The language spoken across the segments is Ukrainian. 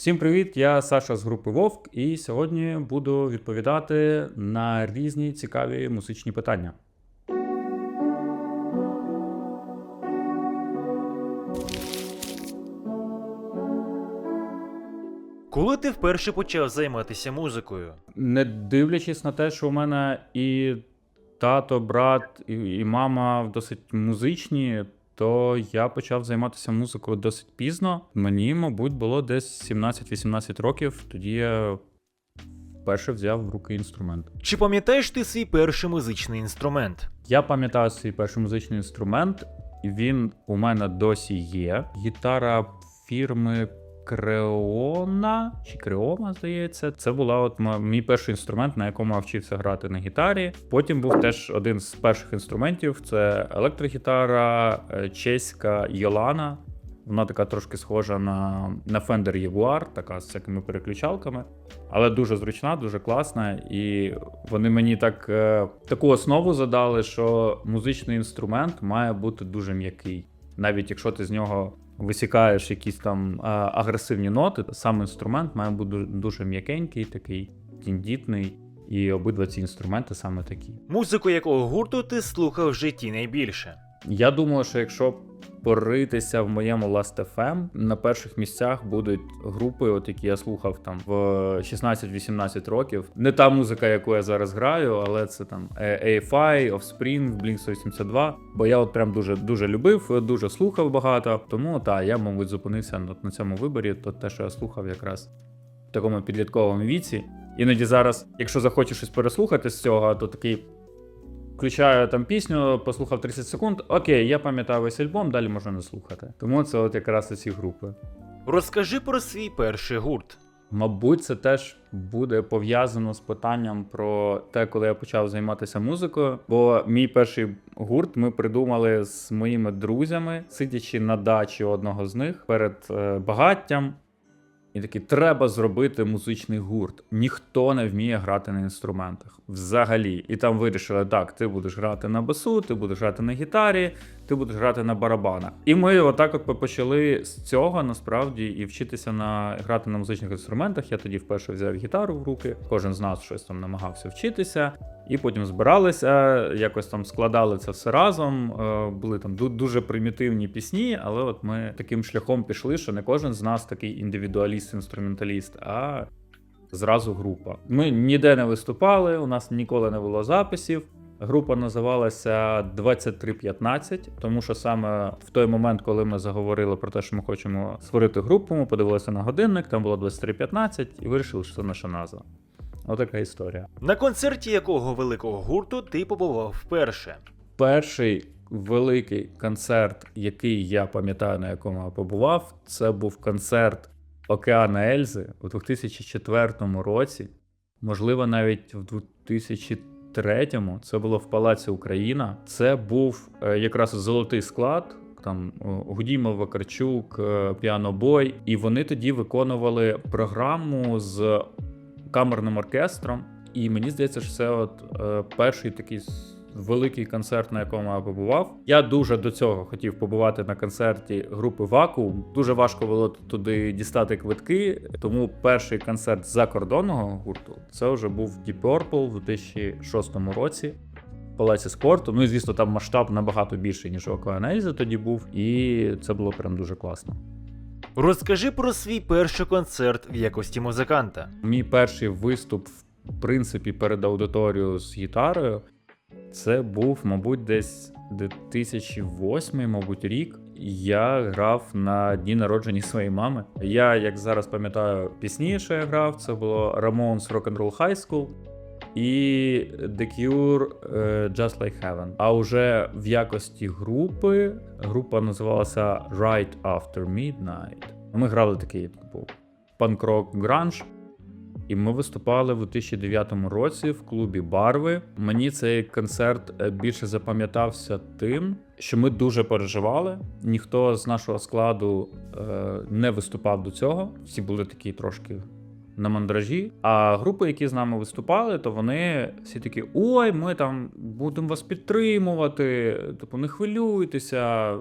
Всім привіт! Я Саша з групи Вовк, і сьогодні буду відповідати на різні цікаві музичні питання. Коли ти вперше почав займатися музикою? Не дивлячись на те, що у мене і тато, брат, і, і мама досить музичні, то я почав займатися музикою досить пізно. Мені, мабуть, було десь 17-18 років. Тоді я вперше взяв в руки інструмент. Чи пам'ятаєш ти свій перший музичний інструмент? Я пам'ятаю свій перший музичний інструмент, і він у мене досі є. Гітара фірми Креона чи Креома, здається. Це була от мій перший інструмент, на якому я вчився грати на гітарі. Потім був теж один з перших інструментів: це електрогітара е, чеська Йолана. Вона така трошки схожа на, на Fender Jaguar, така з всякими переключалками, але дуже зручна, дуже класна. І вони мені так е, таку основу задали, що музичний інструмент має бути дуже м'який. Навіть якщо ти з нього висікаєш якісь там е, агресивні ноти, сам інструмент має бути дуже м'якенький, такий тіндітний. І обидва ці інструменти саме такі. Музику якого гурту ти слухав в житті найбільше? Я думаю, що якщо поритися в моєму Last.fm, на перших місцях будуть групи, от які я слухав там в 16-18 років. Не та музика, яку я зараз граю, але це там е, AFI, Offspring, Blink-182. Бо я от прям дуже дуже любив, дуже слухав багато. Тому та я, мабуть, зупинився на, цьому виборі. То те, що я слухав якраз в такому підлітковому віці. Іноді зараз, якщо захочеш щось переслухати з цього, то такий включаю там пісню, послухав 30 секунд. Окей, я пам'ятаю весь альбом, далі можна не слухати. Тому це от якраз ці групи. Розкажи про свій перший гурт. Мабуть, це теж буде пов'язано з питанням про те, коли я почав займатися музикою. Бо мій перший гурт ми придумали з моїми друзями, сидячи на дачі одного з них перед е, багаттям. І такий, треба зробити музичний гурт. Ніхто не вміє грати на інструментах взагалі. І там вирішили, так, ти будеш грати на басу, ти будеш грати на гітарі, ти будеш грати на барабанах. І ми отак от почали з цього насправді і вчитися на грати на музичних інструментах. Я тоді вперше взяв гітару в руки. Кожен з нас щось там намагався вчитися. І потім збиралися, якось там складали це все разом. Е, Були там ду- дуже примітивні пісні, але от ми таким шляхом пішли, що не кожен з нас такий індивідуаліст-інструменталіст, а зразу група. Ми ніде не виступали, у нас ніколи не було записів. Група називалася 2315, тому що саме в той момент, коли ми заговорили про те, що ми хочемо створити групу, ми подивилися на годинник, там було 2315, і вирішили, що це наша назва. Отака історія. На концерті якого великого гурту ти побував вперше? Перший великий концерт, який я пам'ятаю, на якому я побував, це був концерт Океана Ельзи у 2004 році. Можливо, навіть в 2003-му. Це було в Палаці Україна. Це був е, якраз золотий склад. Там о, Гудімов, Вакарчук, е, Піанобой, і вони тоді виконували програму з камерним оркестром. І мені здається, що це от е, перший такий великий концерт, на якому я побував. Я дуже до цього хотів побувати на концерті групи Вакуум. Дуже важко було туди дістати квитки. Тому перший концерт закордонного гурту це вже був Deep Purple в 2006 році. Палаці спорту. Ну і звісно, там масштаб набагато більший, ніж у Океанельзі тоді був, і це було прям дуже класно. Розкажи про свій перший концерт в якості музиканта. Мій перший виступ, в принципі, перед аудиторією з гітарою. Це був, мабуть, десь 2008, мабуть, рік. Я грав на дні народження своєї мами. Я, як зараз пам'ятаю, пісні, що я грав, це було Ramones Rock and Roll High School і The Cure е, Just Like Heaven. А вже в якості групи група називалася Right After Midnight. Ми грали такий типу, панк-рок гранж. І ми виступали в 2009 році в клубі Барви. Мені цей концерт е, більше запам'ятався тим, що ми дуже переживали. Ніхто з нашого складу е, не виступав до цього. Всі були такі трошки на мандражі. А групи, які з нами виступали, то вони всі такі: ой, ми там будемо вас підтримувати, типу, не хвилюйтеся,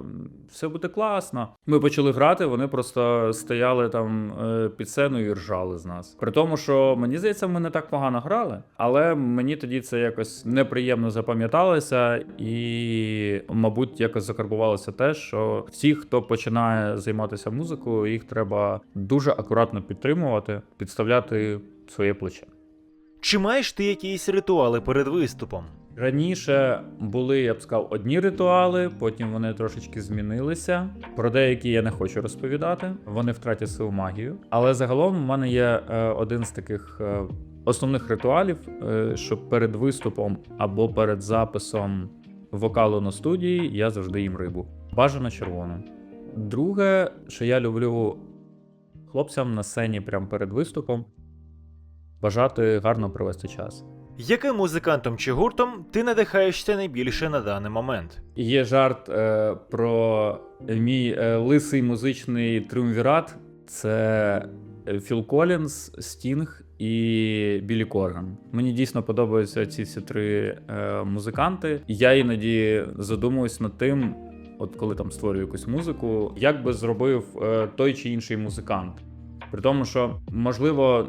все буде класно. Ми почали грати, вони просто стояли там е, під сценою і ржали з нас. При тому, що мені здається, ми не так погано грали, але мені тоді це якось неприємно запам'яталося, і, мабуть, якось закарбувалося те, що всі, хто починає займатися музикою, їх треба дуже акуратно підтримувати, підставляти своє плече. Чи маєш ти якісь ритуали перед виступом? Раніше були, я б сказав, одні ритуали, потім вони трошечки змінилися. Про деякі я не хочу розповідати, вони втратять свою магію. Але загалом у мене є е, один з таких е, основних ритуалів, е, що перед виступом або перед записом вокалу на студії я завжди їм рибу. Бажано червону. Друге, що я люблю хлопцям на сцені прямо перед виступом, бажати гарно провести час. Яким музикантом чи гуртом ти надихаєшся найбільше на даний момент? Є жарт е, про мій е, лисий музичний триумвірат. Це е, Філ Колінз, Стінг і Білі Корган. Мені дійсно подобаються ці всі три е, музиканти. Я іноді задумуюсь над тим, от коли там створюю якусь музику, як би зробив е, той чи інший музикант. При тому, що можливо,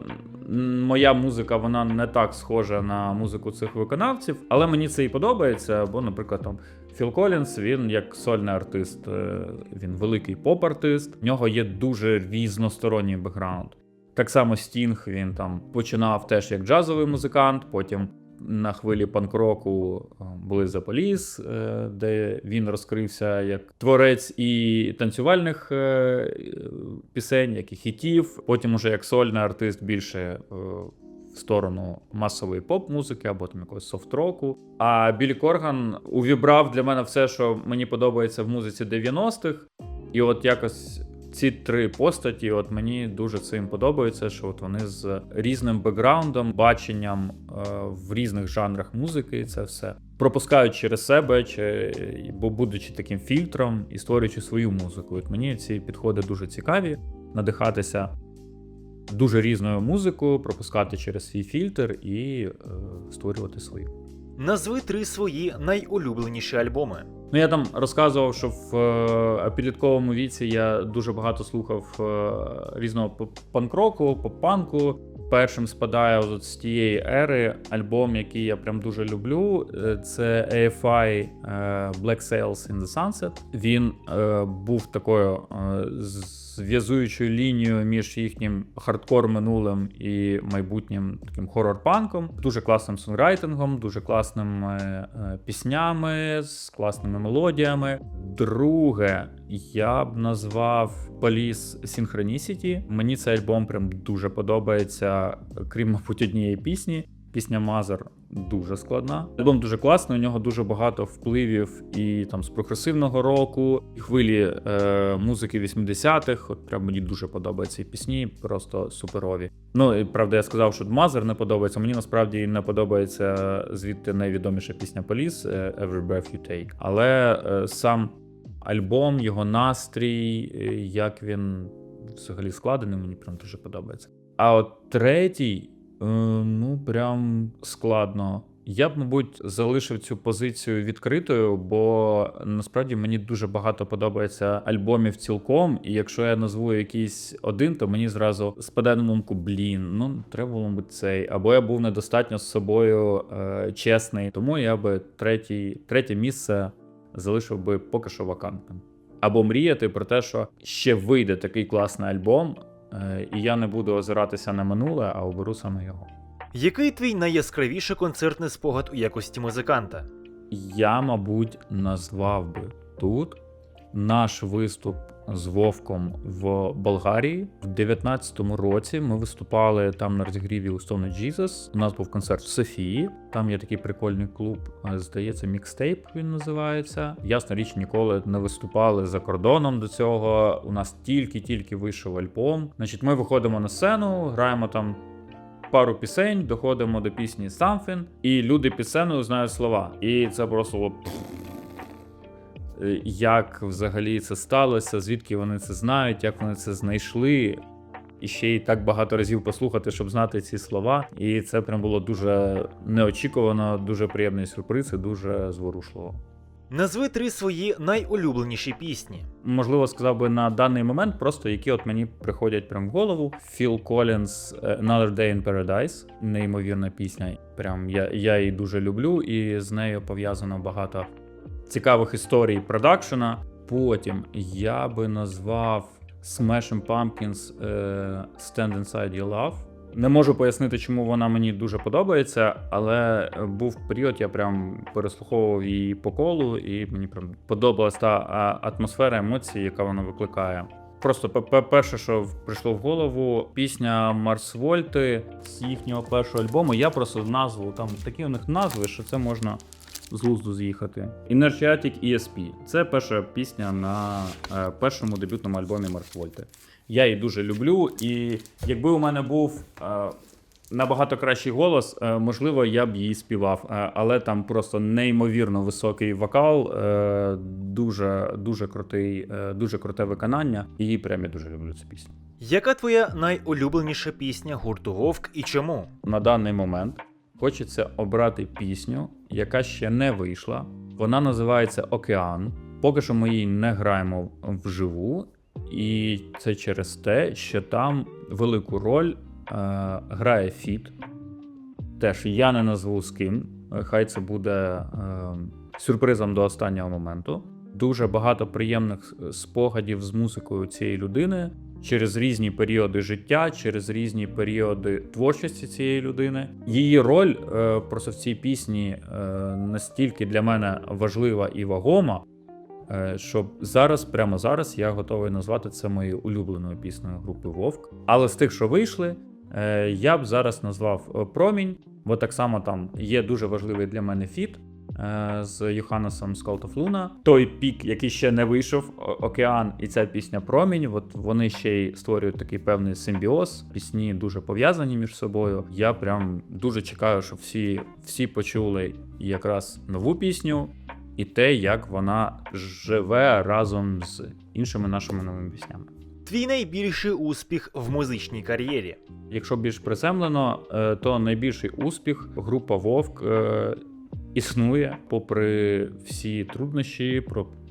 моя музика вона не так схожа на музику цих виконавців, але мені це і подобається. Бо, наприклад, там Філ Колінс, він як сольний артист, е, він великий поп-артист. В нього є дуже різносторонній бекграунд. Так само Стінг він там починав теж як джазовий музикант, потім на хвилі панк-року е, були Police, е, де він розкрився як творець і танцювальних е, пісень, як і хітів. Потім уже як сольний артист більше в сторону масової поп-музики або там якогось софт-року. А Білі Корган увібрав для мене все, що мені подобається в музиці 90-х. І от якось ці три постаті, от мені дуже цим подобається, що от вони з різним бекграундом, баченням е, в різних жанрах музики, і це все пропускають через себе, чи бо будучи таким фільтром і створюючи свою музику. От мені ці підходи дуже цікаві, надихатися дуже різною музикою, пропускати через свій фільтр і е, створювати свою. Назви три свої найулюбленіші альбоми. Ну, я там розказував, що в е, підлітковому віці я дуже багато слухав е, різного панк-року, поп-панку. Першим спадає з тієї ери альбом, який я прям дуже люблю. е, Це AFI е, Black Sails in the Sunset. Він е, був такою зв'язуючою лінією між їхнім хардкор минулим і майбутнім таким хорор-панком. Дуже класним сонграйтингом, дуже класними піснями, з класними мелодіями. Друге, я б назвав Police Synchronicity. Мені цей альбом прям дуже подобається, крім, мабуть, однієї пісні. Пісня Мазер дуже складна. Альбом дуже класний, у нього дуже багато впливів і там з прогресивного року, і хвилі е, музики 80-х. От прям мені дуже подобаються пісні, просто суперові. Ну і правда, я сказав, що Мазер не подобається. Мені насправді не подобається звідти найвідоміша пісня Police е, Every Breath You Take. Але е, сам альбом, його настрій, е, як він взагалі складений, мені прям дуже подобається. А от третій, е, ну прям складно. Я б, мабуть, залишив цю позицію відкритою, бо насправді мені дуже багато подобається альбомів цілком. І якщо я назву якийсь один, то мені зразу спадає на думку: блін, ну треба було б цей. Або я був недостатньо з собою е, чесний. Тому я би третій, третє місце залишив би поки що вакантним. Або мріяти про те, що ще вийде такий класний альбом, і я не буду озиратися на минуле, а оберу саме його. Який твій найяскравіший концертний спогад у якості музиканта? Я, мабуть, назвав би тут наш виступ з Вовком в Болгарії. В 19-му році ми виступали там на розігріві у Stone Jesus. У нас був концерт в Софії. Там є такий прикольний клуб, здається, мікстейп він називається. Ясна річ, ніколи не виступали за кордоном до цього. У нас тільки-тільки вийшов альбом. Значить, ми виходимо на сцену, граємо там пару пісень, доходимо до пісні Something, і люди під сценою знають слова. І це просто. Е, Як взагалі це сталося, звідки вони це знають, як вони це знайшли. і ще й так багато разів послухати, щоб знати ці слова. І це прям було дуже неочікувано, дуже приємний сюрприз і дуже зворушливо. Назви три свої найулюбленіші пісні. Можливо, сказав би на даний момент, просто які от мені приходять прям в голову. Філ Колінс Another Day in Paradise. Неймовірна пісня. Прям я, я її дуже люблю, і з нею пов'язано багато цікавих історій продакшена. Потім я би назвав Smashing Pumpkins е, Stand Inside Your Love. Не можу пояснити, чому вона мені дуже подобається, але був період, я прям переслуховував її по колу, і мені прям подобалась та атмосфера емоцій, яка вона викликає. Просто пе- пе- перше, що прийшло в голову, пісня Марс Вольти з їхнього першого альбому. Я просто назву там такі у них назви, що це можна з глузду з'їхати. Energetic ESP. Це перша пісня на е, першому дебютному альбомі Марс Вольти. Я її дуже люблю, і якби у мене був е, набагато кращий голос, е, можливо, я б її співав. Е, але там просто неймовірно високий вокал, е, дуже, дуже крутий, е, дуже круте виконання. І прям я дуже люблю цю пісню. Яка твоя найулюбленіша пісня гурту Вовк і чому? На даний момент хочеться обрати пісню, яка ще не вийшла. Вона називається Океан. Поки що ми її не граємо вживу, і це через те, що там велику роль е, грає Фіт. Теж я не назву з ким. Хай це буде е, сюрпризом до останнього моменту. Дуже багато приємних е, спогадів з музикою цієї людини через різні періоди життя, через різні періоди творчості цієї людини. Її роль е, просто в цій пісні е, настільки для мене важлива і вагома, е, що зараз, прямо зараз, я готовий назвати це моєю улюбленою піснею групи Вовк. Але з тих, що вийшли, е, я б зараз назвав Промінь, бо так само там є дуже важливий для мене фіт. Е, З Йоханнесом з Cult of Luna. Той пік, який ще не вийшов, Океан, і ця пісня Промінь. От вони ще й створюють такий певний симбіоз. Пісні дуже пов'язані між собою. Я прям дуже чекаю, щоб всі, всі почули якраз нову пісню і те, як вона живе разом з іншими нашими новими піснями. Твій найбільший успіх в музичній кар'єрі. Якщо більш приземлено, е, то найбільший успіх група Вовк е, існує попри всі труднощі,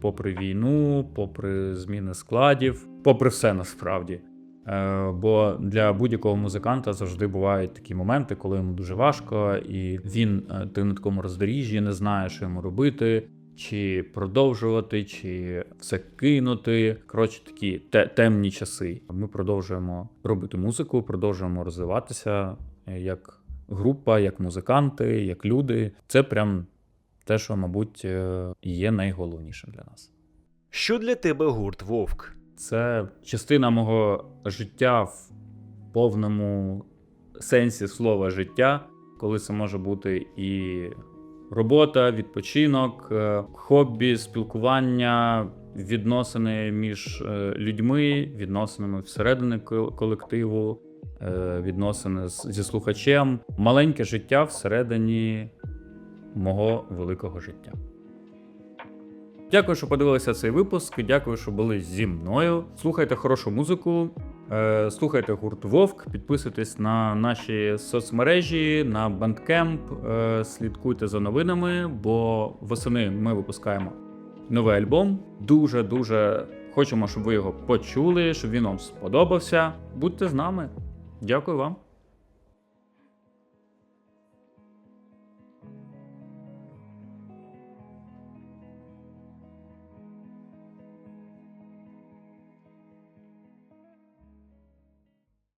попри війну, попри зміни складів, попри все насправді. Е, Бо для будь-якого музиканта завжди бувають такі моменти, коли йому дуже важко, і він е, ти на такому роздоріжжі, не знає, що йому робити, чи продовжувати, чи все кинути. Коротше, такі те- темні часи. Ми продовжуємо робити музику, продовжуємо розвиватися е, як група, як музиканти, як люди. Це прям те, що, мабуть, е, є найголовнішим для нас. Що для тебе гурт Вовк? Це частина мого життя в повному сенсі слова життя, коли це може бути і робота, відпочинок, е, хобі, спілкування, відносини між е, людьми, відносинами всередині колективу, відносини зі слухачем, маленьке життя всередині мого великого життя. Дякую, що подивилися цей випуск. Дякую, що були зі мною. Слухайте хорошу музику, е, слухайте гурт Вовк, підписуйтесь на наші соцмережі, на е, слідкуйте за новинами, бо восени ми випускаємо новий альбом. Дуже дуже хочемо, щоб ви його почули, щоб він вам сподобався. Будьте з нами. Дякую вам.